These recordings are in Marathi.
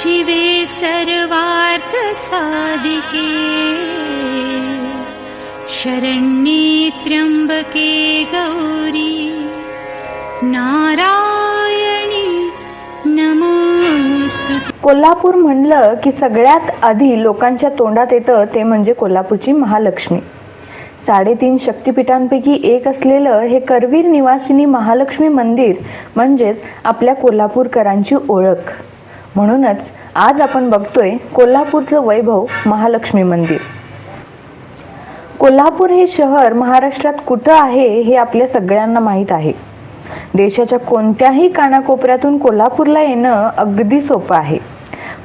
शिवे सर्वार्थ साधिके शरण्ये त्र्यम्बके गौरी। नारायणी नमोस्तु कोल्हापूर म्हणलं की सगळ्यात आधी लोकांच्या तोंडात येतं ते म्हणजे कोल्हापूरची महालक्ष्मी. साडेतीन शक्तिपीठांपैकी एक असलेलं हे करवीर निवासिनी महालक्ष्मी मंदिर म्हणजेच आपल्या कोल्हापूरकरांची ओळख. म्हणूनच आज आपण बघतोय कोल्हापूरचं वैभव महालक्ष्मी मंदिर. कोल्हापूर हे शहर महाराष्ट्रात कुठं आहे हे आपल्या सगळ्यांना माहीत आहे. देशाच्या कोणत्याही कानाकोपऱ्यातून कोल्हापूरला येणं अगदी सोपं आहे.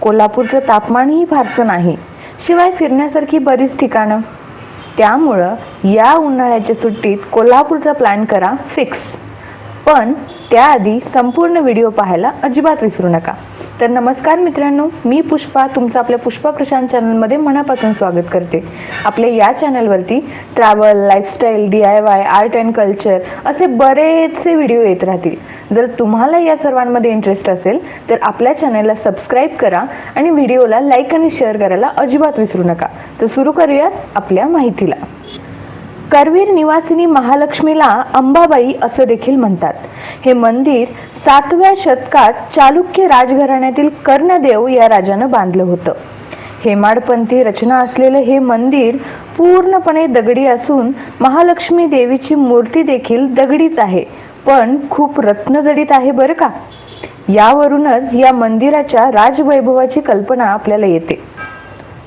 कोल्हापूरचं तापमानही फारसं नाही शिवाय फिरण्यासारखी बरीच ठिकाणं. त्यामुळं या उन्हाळ्याच्या सुट्टीत कोल्हापूरचा प्लॅन करा फिक्स. पण त्याआधी संपूर्ण व्हिडिओ पाहायला अजिबात विसरू नका. तर नमस्कार मित्रांनो मी पुष्पा तुमचं आपल्या पुष्पा प्रशांत चॅनलमध्ये मनापासून स्वागत करते. आपल्या या चॅनलवरती travel lifestyle D I Y art and culture असे बरेचसे व्हिडिओ येत राहतील. जर तुम्हाला या सर्वांमध्ये इंटरेस्ट असेल तर आपल्या चॅनलला सबस्क्राईब करा आणि व्हिडिओला लाईक आणि शेअर करायला अजिबात विसरू नका. तर सुरू करूयात आपल्या माहितीला. करवीर निवासिनी महालक्ष्मीला अंबाबाई असं देखील म्हणतात. हे मंदिर सातव्या शतकात चालुक्य राजघराण्यातील कर्णदेव या राजानं बांधलं होतं. हेमाडपंथी रचना असलेलं हे मंदिर पूर्णपणे दगडी असून महालक्ष्मी देवीची मूर्ती देखील दगडीच आहे. पण खूप रत्नजडीत आहे बरं का? यावरूनच या मंदिराच्या राजवैभवाची कल्पना आपल्याला येते.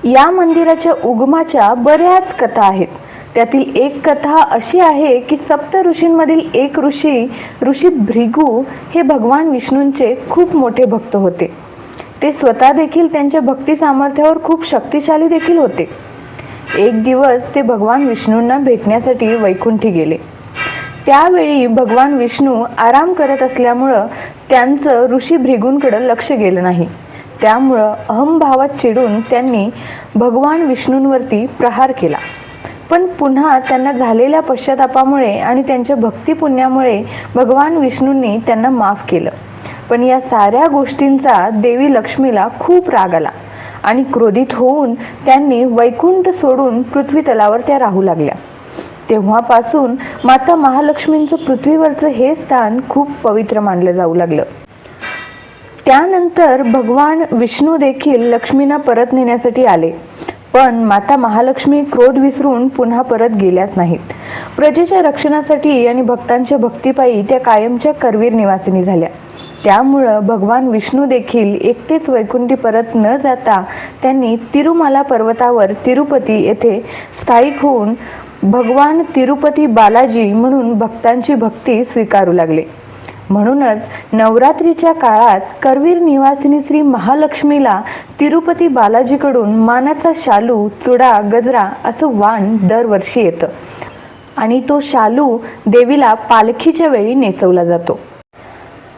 या मंदिराच्या उगमाच्या बऱ्याच कथा आहेत. त्यातील एक कथा अशी आहे की सप्त ऋषींमधील एक ऋषी ऋषी भृगू हे भगवान विष्णूंचे खूप मोठे भक्त होते. ते स्वतः देखील त्यांच्या भक्ती सामर्थ्यावर खूप शक्तिशाली देखील होते. एक दिवस ते भगवान विष्णूंना भेटण्यासाठी वैकुंठी गेले. त्यावेळी भगवान विष्णू आराम करत असल्यामुळं त्यांचं ऋषी भृगूंकडं लक्ष गेलं नाही. त्यामुळं अहमभावात चिडून त्यांनी भगवान विष्णूंवरती प्रहार केला. पण पुन्हा त्यांना झालेल्या पश्चातापामुळे आणि त्यांच्या भक्तिपुण्यामुळे भगवान विष्णूंनी त्यांना माफ केलं. पण या साऱ्या गोष्टींचा देवी लक्ष्मीला खूप राग आला आणि क्रोधित होऊन त्यांनी वैकुंठ सोडून पृथ्वी तलावर त्या राहू लागल्या. तेव्हापासून माता महालक्ष्मींचं पृथ्वीवरचं हे स्थान खूप पवित्र मानलं जाऊ लागलं. त्यानंतर भगवान विष्णू देखील लक्ष्मींना परत नेण्यासाठी आले. पण माता महालक्ष्मी क्रोध विसरून पुन्हा परत गेल्याच नाहीत. प्रजेच्या रक्षणासाठी आणि भक्तांच्या भक्तीपायी त्या कायमच्या करवीर निवासिनी झाल्या. त्यामुळं भगवान विष्णू देखील एकटेच वैकुंठी परत न जाता त्यांनी तिरुमाला पर्वतावर तिरुपती येथे स्थायिक होऊन भगवान तिरुपती बालाजी म्हणून भक्तांची भक्ती स्वीकारू लागले. म्हणूनच नवरात्रीच्या काळात करवीर निवासिनी श्री महालक्ष्मीला तिरुपती बालाजीकडून मानाचा शालू चुडा गजरा असं वाण दरवर्षी येतं. आणि तो शालू देवीला पालखीच्या वेळी नेसवला जातो.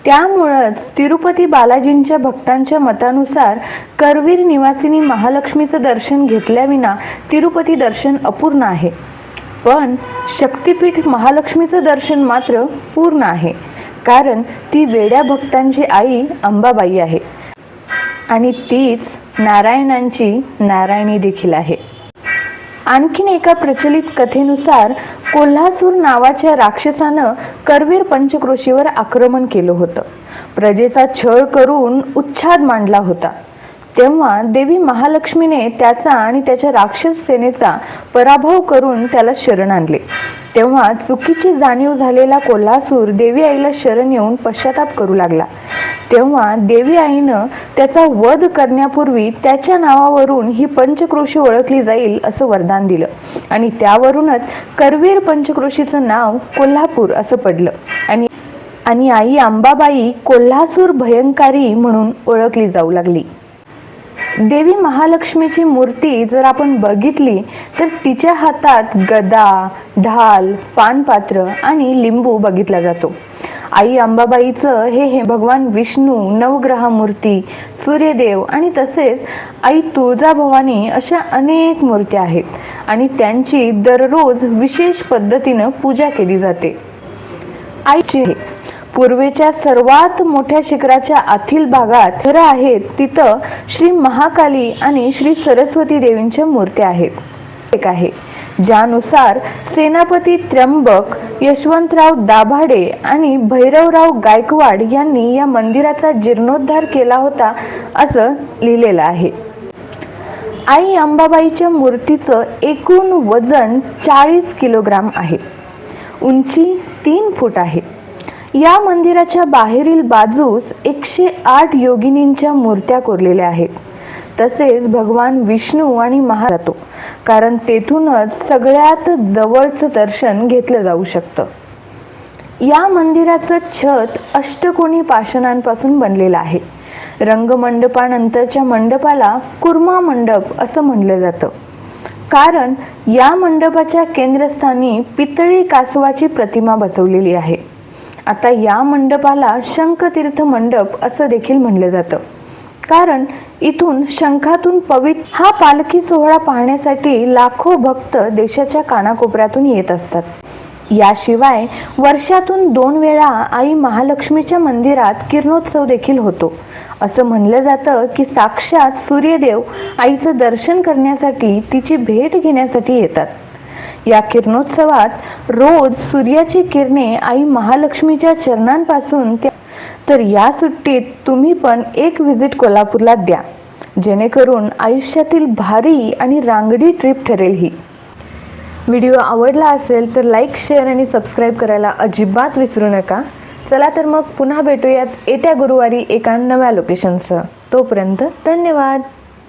त्यामुळंच तिरुपती बालाजींच्या भक्तांच्या मतानुसार करवीर निवासिनी महालक्ष्मीचं दर्शन घेतल्याविना तिरुपती दर्शन अपूर्ण आहे. पण शक्तिपीठ महालक्ष्मीचं दर्शन मात्र पूर्ण आहे. कारण ती वेड्या भक्तांची आई अंबाबाई आहे. आणि तीच नारायणांची नारायणी देखील आहे. आणखीन एका प्रचलित कथेनुसार कोल्हासूर नावाच्या राक्षसानं करवीर पंचक्रोशीवर आक्रमण केलं होतं. प्रजेचा छळ करून उच्छाद मांडला होता. तेव्हा देवी महालक्ष्मीने त्याचा आणि त्याच्या राक्षस सेनेचा पराभव करून त्याला शरण आणले. तेव्हा चुकीची जाणीव झालेला कोल्हासूर देवी आईला शरण येऊन पश्चाताप करू लागला. तेव्हा देवी आईनं त्याचा वध करण्यापूर्वी त्याच्या नावावरून ही पंचक्रोशी ओळखली जाईल असं वरदान दिलं. आणि त्यावरूनच करवीर पंचक्रोशीचं नाव कोल्हापूर असं पडलं. आणि आणि आई अंबाबाई कोल्हासूर भयंकारी म्हणून ओळखली जाऊ लागली. देवी महालक्ष्मीची मूर्ती जर आपण बघितली तर तिच्या हातात गदा ढाल पानपात्र आणि लिंबू बघितला जातो. आई अंबाबाईचं हे हे भगवान विष्णू नवग्रह मूर्ती सूर्यदेव आणि तसेच आई तुळजाभवानी अशा अनेक मूर्त्या आहेत आणि त्यांची दररोज विशेष पद्धतीनं पूजा केली जाते. आईची पूर्वेच्या सर्वात मोठ्या शिखराच्या आतील भागात थरं आहेत तिथं श्री महाकाली आणि श्री सरस्वती देवींच्या मूर्त्या आहेत. एक आहे. ज्यानुसार सेनापती त्र्यंबक यशवंतराव दाभाडे आणि भैरवराव गायकवाड यांनी या मंदिराचा जीर्णोद्धार केला होता असं लिहिलेलं आहे. आई अंबाबाईच्या मूर्तीचं एकूण वजन चाळीस किलोग्राम आहे. उंची तीन फूट आहे. या मंदिराच्या बाहेरील बाजूस एकशे आठ योगिनींच्या मूर्त्या कोरलेल्या आहेत. तसेच भगवान विष्णू आणि महा जातो. कारण तेथूनच सगळ्यात जवळचं दर्शन घेतलं जाऊ शकतं. या मंदिराचं छत अष्टकोणी पाषाणांपासून बनलेलं आहे. रंगमंडपानंतरच्या मंडपाला कुर्मा मंडप असं म्हणलं जातं. कारण या मंडपाच्या केंद्रस्थानी पितळी कासवाची प्रतिमा बसवलेली आहे. आता या मंडपाला शंखतीर्थ मंडप असं देखील म्हणलं जातं. कारण इथून शंखातून पवित्र हा पालखी सोहळा पाहण्यासाठी लाखो भक्त देशाच्या कानाकोपऱ्यातून येत असतात. याशिवाय वर्षातून दोन वेळा आई महालक्ष्मीच्या मंदिरात किरणोत्सव देखील होतो. असं म्हणलं जातं की साक्षात सूर्यदेव आईचं दर्शन करण्यासाठी तिची भेट घेण्यासाठी येतात. या किरणोत्सवात रोज सूर्याची किरणे आई महालक्ष्मीच्या चरणांपासून तर या सुट्टीत तुम्ही पण एक व्हिजिट कोल्हापूरला द्या. जेणेकरून आयुष्यातील भारी आणि रांगडी ट्रिप ठरेल ही. व्हिडिओ आवडला असेल तर लाईक शेअर आणि सबस्क्राईब करायला अजिबात विसरू नका. चला तर मग पुन्हा भेटूयात येत्या गुरुवारी एका नव्या लोकेशनसह तोपर्यंत धन्यवाद.